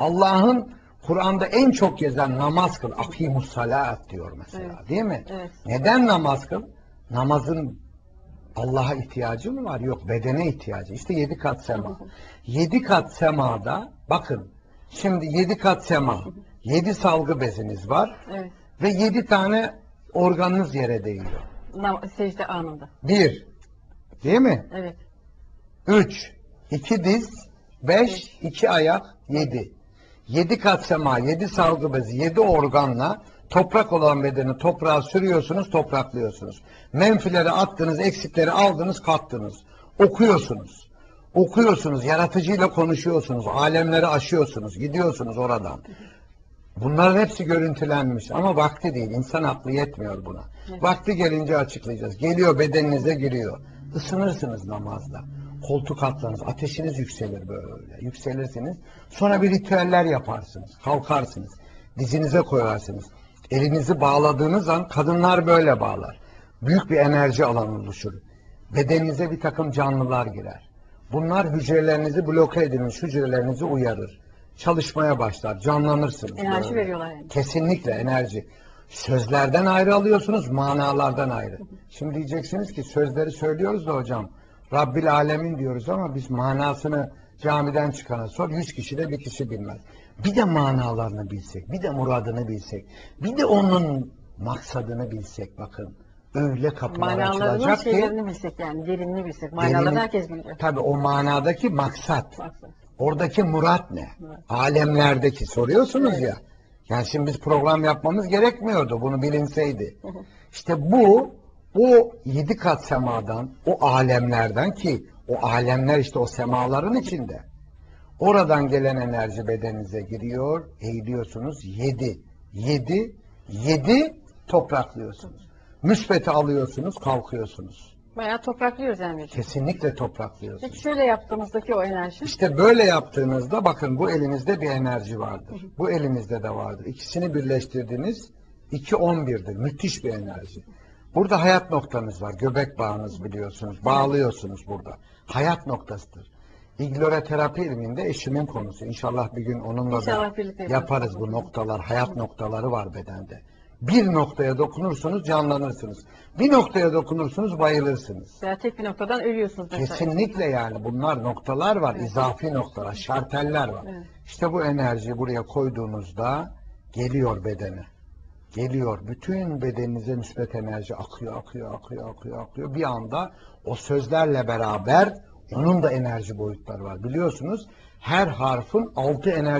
Allah'ın Kur'an'da en çok gezen namaz kıl. Akimus salat diyor mesela. Evet. Değil mi? Evet. Neden namaz kıl? Namazın Allah'a ihtiyacı mı var? Yok bedene ihtiyacı. İşte yedi kat sema. Yedi kat semada bakın şimdi yedi kat sema. Yedi salgı beziniz var Evet. ve yedi tane organınız yere değiyor. Secde anında. Bir. Değil mi? Evet. Üç. iki diz. Beş. iki ayak. Yedi. Yedi kat sema, yedi salgı bezi, yedi organla toprak olan bedeni toprağa sürüyorsunuz, topraklıyorsunuz. Menfileri attınız, eksikleri aldınız, kattınız. Okuyorsunuz. Okuyorsunuz, yaratıcıyla konuşuyorsunuz, alemleri aşıyorsunuz, gidiyorsunuz oradan. Bunların hepsi görüntülenmiş ama vakti değil. İnsan aklı yetmiyor buna. Evet. Vakti gelince açıklayacağız. Geliyor bedeninize giriyor. Isınırsınız namazda. Koltuk atlarınız, ateşiniz yükselir böyle. Yükselirsiniz. Sonra bir ritüeller yaparsınız. Kalkarsınız. Dizinize koyarsınız. Elinizi bağladığınız an kadınlar böyle bağlar. Büyük bir enerji alanı oluşur. Bedeninize bir takım canlılar girer. Bunlar hücrelerinizi bloke edilmiş hücrelerinizi uyarır. Çalışmaya başlar, canlanırsınız. Enerji böyle. veriyorlar yani. Kesinlikle enerji. Sözlerden ayrı alıyorsunuz, manalardan ayrı. Şimdi diyeceksiniz ki sözleri söylüyoruz da hocam. Rabbil Alemin diyoruz ama biz manasını camiden çıkana sor. Yüz kişi de bir kişi bilmez. Bir de manalarını bilsek, bir de muradını bilsek, bir de onun maksadını bilsek bakın. Öyle kapılar Manalarının açılacak ki şeylerini bilsek yani derinini bilsek. Manalarını Derin- herkes biliyor. tabii o manadaki maksat. Baksana. Oradaki murat ne? Evet. Alemlerdeki soruyorsunuz ya. Yani şimdi biz program yapmamız gerekmiyordu. Bunu bilinseydi. İşte bu o yedi kat semadan, o alemlerden ki o alemler işte o semaların içinde. Oradan gelen enerji bedeninize giriyor, eğiliyorsunuz. Yedi, yedi, yedi topraklıyorsunuz. Müsbeti alıyorsunuz, kalkıyorsunuz. Bayağı topraklıyoruz yani. Kesinlikle topraklıyorsunuz. Peki şöyle yaptığımızdaki o enerji. İşte böyle yaptığınızda bakın bu elinizde bir enerji vardır. Bu elinizde de vardır. İkisini birleştirdiniz 2-11'dir. Müthiş bir enerji. Burada hayat noktanız var. Göbek bağınız biliyorsunuz. Bağlıyorsunuz burada. Hayat noktasıdır. İgloroterapi ilminde eşimin konusu. İnşallah bir gün onunla İnşallah da yaparız. bu noktalar. Hayat noktaları var bedende. Bir noktaya dokunursunuz canlanırsınız. Bir noktaya dokunursunuz bayılırsınız. Veya tek bir noktadan ölüyorsunuz mesela. Kesinlikle yani bunlar noktalar var, izafi noktalar, şarteller var. Evet. İşte bu enerjiyi buraya koyduğunuzda geliyor bedene. Geliyor. Bütün bedeninize müsbet enerji akıyor, akıyor, akıyor, akıyor, akıyor. Bir anda o sözlerle beraber onun da enerji boyutları var. Biliyorsunuz her harfin altı enerji